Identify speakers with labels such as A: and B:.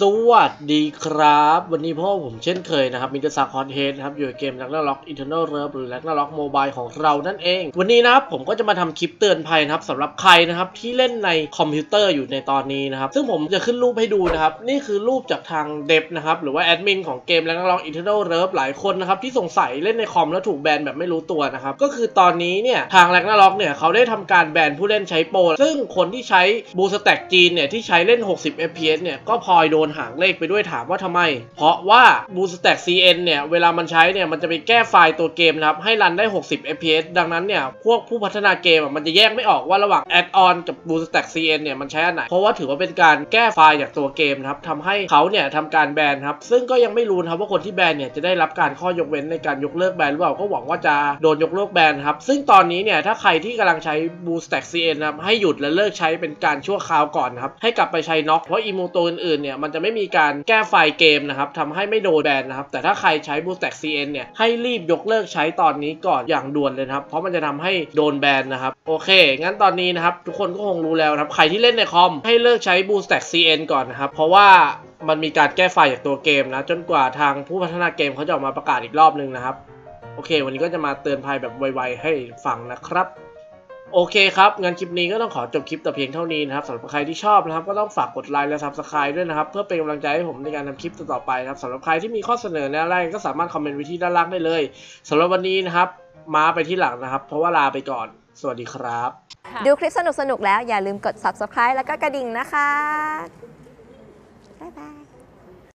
A: สวัสดีครับ วันนี้พ่อผมเช่นเคยนะครับมิเตอร์ซาคอนเฮดนะครับ อยู่ในเกมแลักนาล็อกอินเทอร์เน็ตเลิฟหรือแลักนาล็อกโมบายของเรานั่นเอง วันนี้นะครับผมก็จะมาทำคลิปเตือนภัยนะครับสำหรับใครนะครับที่เล่นในคอมพิวเตอร์อยู่ในตอนนี้นะครับ ซึ่งผมจะขึ้นรูปให้ดูนะครับ นี่คือรูปจากทางเดฟนะครับ หรือว่าแอดมินของเกมแลักนาล็อกอินเทอร์เน็ตเลิฟหลายคนนะครับที่สงสัยเล่นในคอมแล้วถูกแบนแบบไม่รู้ตัวนะครับก็คือตอนนี้เนี่ยทางแลักนาล็อกเนี่ยเขาได้ทำการแบนผู้เล่นใช้โปรซึ่งคนที่ใช้บูสแต็กจีนเนี่ยที่ใช้เล่น 60 fps เนี่ยก็พลอยโดนหางเลขไปด้วยถามว่าทำไม เพราะว่า BoostStack CN เนี่ยเวลามันใช้เนี่ยมันจะไปแก้ไฟล์ตัวเกมนะครับให้รันได้ 60 fps ดังนั้นเนี่ยพวกผู้พัฒนาเกมอะมันจะแยกไม่ออกว่าระหว่าง Add-on กับ BoostStack CN เนี่ยมันใช้อันไหน เพราะว่าถือว่าเป็นการแก้ไฟล์จากตัวเกมนะครับทำให้เขาเนี่ยทำการแบนครับซึ่งก็ยังไม่รู้นะครับว่าคนที่แบนเนี่ยจะได้รับการข้อยกเว้นในการยกเลิกแบนหรือเปล่าก็หวังว่าจะโดนยกเลิกแบนครับซึ่งตอนนี้เนี่ยถ้าใครที่กำลังใช้ BoostStack CN นะครับให้หยุดและเลิกใช้เป็นการชั่วคราวก่อนนะครับให้กลับไปใช้น็อกเพราะอีโมตัวอื่นๆเนี่ยมันจะไม่มีการแก้ไฟล์เกมนะครับทำให้ไม่โดนแบนนะครับ แต่ถ้าใครใช้ Boostac CN เนี่ย ให้รีบยกเลิกใช้ตอนนี้ก่อนอย่างด่วนเลยนะครับ เพราะมันจะทำให้โดนแบนนะครับ โอเค งั้นตอนนี้นะครับ ทุกคนก็คงรู้แล้วนะครับ ใครที่เล่นในคอม ให้เลิกใช้ Boostac CN ก่อนนะครับ เพราะว่ามันมีการแก้ไฟล์จากตัวเกมนะ จนกว่าทางผู้พัฒนาเกมเขาจะออกมาประกาศอีกรอบนึงนะครับ โอเค วันนี้ก็จะมาเตือนภัยแบบไวๆให้ฟังนะครับ โอเคครับงั้นคลิปนี้ก็ต้องขอจบคลิปแต่เพียงเท่านี้นะครับสำหรับใครที่ชอบนะครับ ก็ต้องฝากกดไลค์และ subscribe ด้วยนะครับ เพื่อเป็นกำลังใจให้ผมในการทำคลิปต่อไปนะครับสำหรับใครที่มีข้อเสนอแนะอะไรก็สามารถคอมเมนต์ไว้ที่ด้านล่างได้เลยสำหรับวันนี้นะครับมาไปที่หลังนะครับ เพราะว่าลาไปก่อน สวัสดีครับ
B: ดูคลิปสนุกๆแล้วอย่าลืมกด subscribe แล้วก็กระดิ่งนะคะบ๊ายบาย